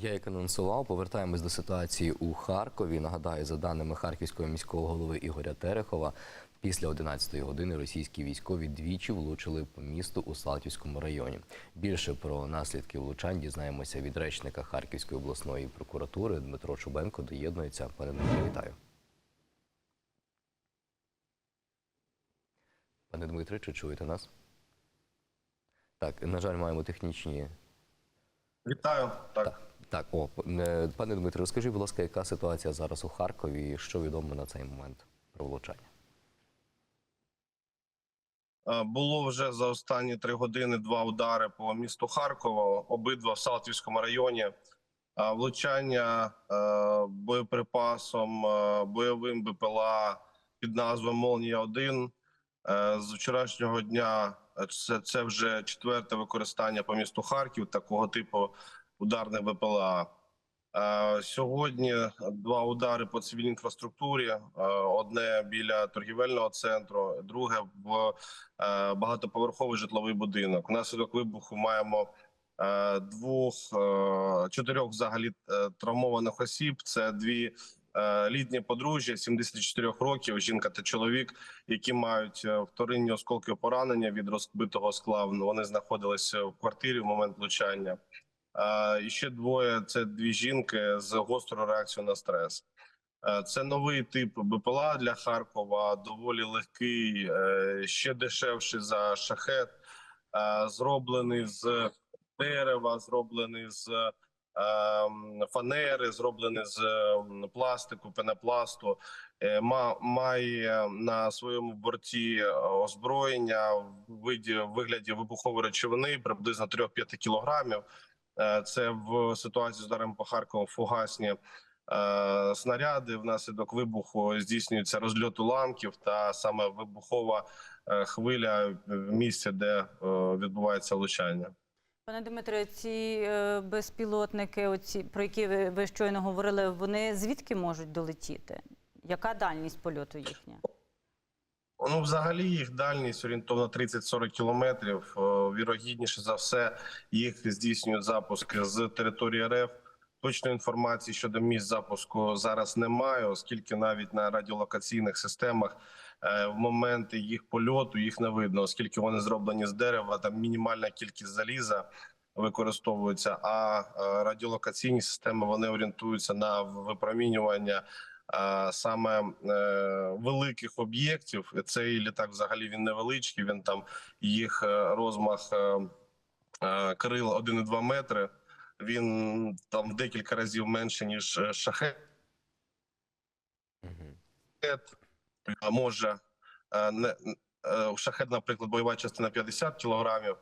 Я як анонсував, повертаємось до ситуації у Харкові. Нагадаю, за даними харківського міського голови Ігоря Терехова, після 11-ї години російські військові двічі влучили по місту у Салтівському районі. Більше про наслідки влучань дізнаємося від речника Харківської обласної прокуратури Дмитро Чубенко. Доєднується. Пане Дмитро, вітаю. Пане Дмитре, чи чуєте нас? Так, на жаль, маємо технічні Вітаю. Так. так, так, о, е, пане Дмитре, розкажіть, будь ласка, яка ситуація зараз у Харкові і що відомо на цей момент про влучання? Е, Було вже за останні три години два удари по місту Харкова, обидва в Салтівському районі. Е, Влучання боєприпасом, бойовим БПЛА під назвою Молнія 1 З вчорашнього дня це, це вже четверте використання по місту Харків такого типу ударних БПЛА. Е, Сьогодні два удари по цивільній інфраструктурі: одне біля торгівельного центру, друге в е, багатоповерховий житловий будинок. Внаслідок вибуху маємо е, двох е, чотирьох взагалі травмованих осіб. Це дві літні подружжя 74 років, жінка та чоловік, які мають вторинні осколки поранення від розбитого скла. Вони знаходилися в квартирі в момент влучання. І ще двоє це дві жінки з гострою реакцією на стрес. Це новий тип БПЛА для Харкова, доволі легкий, е, ще дешевший за шахет, зроблений з дерева, зроблений з фанери, зроблений з пластику, пенопласту. Е, ма- Має на своєму борті озброєння в виді вигляді вибухової речовини приблизно 3-5 кілограмів. Е, Це в ситуації з ударом по Харкову фугасні е, снаряди. Внаслідок вибуху здійснюється розльот уламків та саме вибухова е, хвиля в місці, де відбувається влучання. Пане Дмитре, ці безпілотники, оці, про які ви щойно говорили, вони звідки можуть долетіти? Яка дальність польоту їхня? Ну, взагалі, їх дальність орієнтовно 30-40 кілометрів. Е, Вірогідніше за все, їх здійснюють запуски з території РФ. Точної інформації щодо місць запуску зараз немає, оскільки навіть на радіолокаційних системах е, в моменти їх польоту їх не видно, оскільки вони зроблені з дерева, там мінімальна кількість заліза використовується. А е, радіолокаційні системи вони орієнтуються на випромінювання саме е, великих об'єктів. Цей літак взагалі він невеличкий. Він там їх е, розмах е, крил 1,2 метри. Він там в декілька разів менше ніж шахет. А може не шахет, наприклад, бойова частина 50 кілограмів.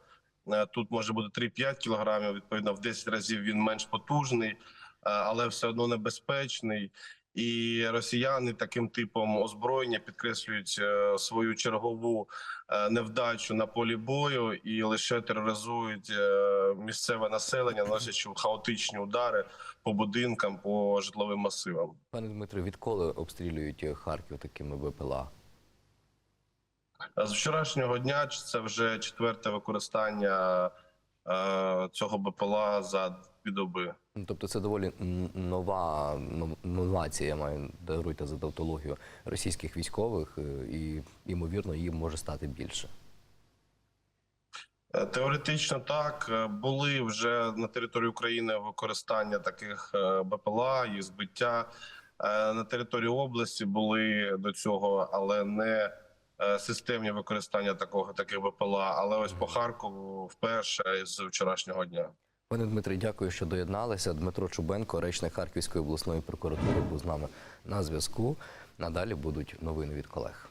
Тут може бути 3-5 кілограмів. Відповідно, в 10 разів він менш потужний, але все одно небезпечний. І росіяни таким типом озброєння підкреслюють е, свою чергову е, невдачу на полі бою і лише тероризують е, місцеве населення, носячи хаотичні удари по будинкам, по житловим масивам. Пане Дмитре, відколи обстрілюють Харків такими БПЛА? З вчорашнього дня це вже четверте використання цього БПЛА за дві доби. Ну, Тобто це доволі нова нов- новація, маю даруйте за тавтологію російських військових, е, і ймовірно їм може стати більше. Е, Теоретично так Е, були вже на території України використання таких е, БПЛА і збиття Е, на території області були до цього, але не е, системні використання такого таких БПЛА. Але ось по Харкову вперше з вчорашнього дня. Пане Дмитре, дякую, що доєдналися. Дмитро Чубенко, речник Харківської обласної прокуратури, був з нами на зв'язку. Надалі будуть новини від колег.